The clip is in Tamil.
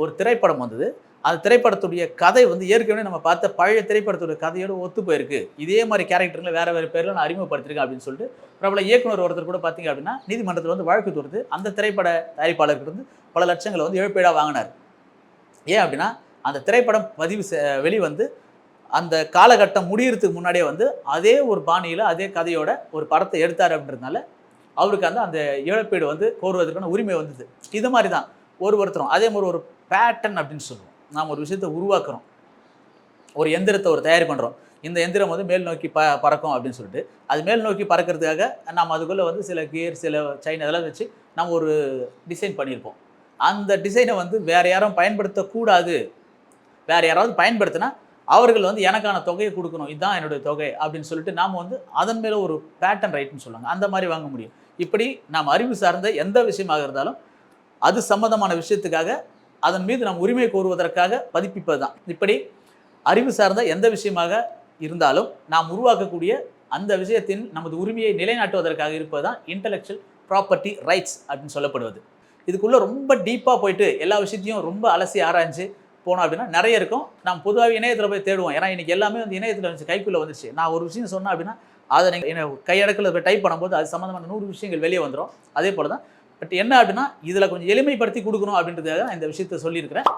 ஒரு திரைப்படம் வந்தது. அந்த திரைப்படத்துடைய கதை வந்து ஏற்கனவே நம்ம பார்த்த பழைய திரைப்படத்துடைய கதையோட ஒத்து போயிருக்கு. இதே மாதிரி கேரக்டர்ல வேறு வேறு பேரில் நான் அறிமுகப்படுத்திருக்கேன் அப்படின்னு சொல்லிட்டு பிரபல இயக்குனர் ஒருத்தர் கூட பார்த்தீங்க அப்படின்னா நீதிமன்றத்தில் வந்து வழக்கு தொடுத்து அந்த திரைப்பட தயாரிப்பாளர்கிட்ட இருந்து பல லட்சங்களை வந்து இழப்பீடாக வாங்கினார். ஏன் அப்படின்னா அந்த திரைப்படம் பதிவு வெளிவந்து அந்த காலகட்டம் முடியறதுக்கு முன்னாடியே வந்து அதே ஒரு பாணியில் அதே கதையோட ஒரு படத்தை எடுத்தார் அப்படின்றதுனால அவருக்கு அந்த அந்த இழப்பீடு வந்து கோருவதற்கான உரிமை வந்தது. இது மாதிரி தான். ஒரு ஒருத்தரும் அதே மாதிரி ஒரு பேட்டர்ன் அப்படின்னு சொல்லுவோம். நாம் ஒரு விஷயத்தை உருவாக்குறோம். ஒரு எந்திரத்தை ஒரு தயார் பண்ணுறோம் இந்த எந்திரம் வந்து மேல் நோக்கி ப பறக்கும் அப்படின்னு சொல்லிட்டு அது மேல் நோக்கி பறக்கிறதுக்காக நம்ம அதுக்குள்ளே வந்து சில கியர் சில செயின் அதெல்லாம் வச்சு நம்ம ஒரு டிசைன் பண்ணியிருப்போம். அந்த டிசைனை வந்து வேறு யாரும் பயன்படுத்தக்கூடாது. வேறு யாராவது பயன்படுத்தினா அவர்கள் வந்து எனக்கான தொகையை கொடுக்கணும். இதுதான் என்னுடைய தொகை அப்படின்னு சொல்லிட்டு நாம் வந்து அதன் மேலே ஒரு பேட்டர்ன் ரைட்னு சொல்லுவாங்க. அந்த மாதிரி வாங்க முடியும். இப்படி நாம் அறிவு சார்ந்த எந்த விஷயமாக இருந்தாலும் அது சம்மந்தமான விஷயத்துக்காக அதன் மீது நாம் உரிமை கோருவதற்காக பதிப்பிப்பது தான் இப்படி அறிவு சார்ந்த எந்த விஷயமாக இருந்தாலும் நாம் உருவாக்கக்கூடிய அந்த விஷயத்தின் நமது உரிமையை நிலைநாட்டுவதற்காக இருப்பது தான் இன்டலெக்சுவல் ப்ராப்பர்ட்டி ரைட்ஸ் அப்படின்னு சொல்லப்படுவது. இதுக்குள்ளே ரொம்ப டீப்பாக போயிட்டு எல்லா விஷயத்தையும் ரொம்ப அலசி ஆராய்ஞ்சு போனோம் அப்படின்னா நிறைய இருக்கும். நாம் பொதுவாக இணையத்தில் போய் தேடுவோம். ஏன்னா இன்றைக்கி எல்லாமே வந்து இணையத்தில் வந்து கைக்குள்ளே வந்துச்சு நான் ஒரு விஷயம் சொன்னேன் அப்படின்னா அதை நீங்கள் கையடக்கில் போய் டைப் பண்ணும்போது அது சம்மந்தமான நூறு விஷயங்கள் வெளியே வந்துடும் அதே போல் தான் பட் என்ன அப்படின்னா இதில் கொஞ்சம் எளிமைப்படுத்தி கொடுக்கணும் அப்படின்றதுக்காக நான் இந்த விஷயத்தை சொல்லியிருக்கிறேன்.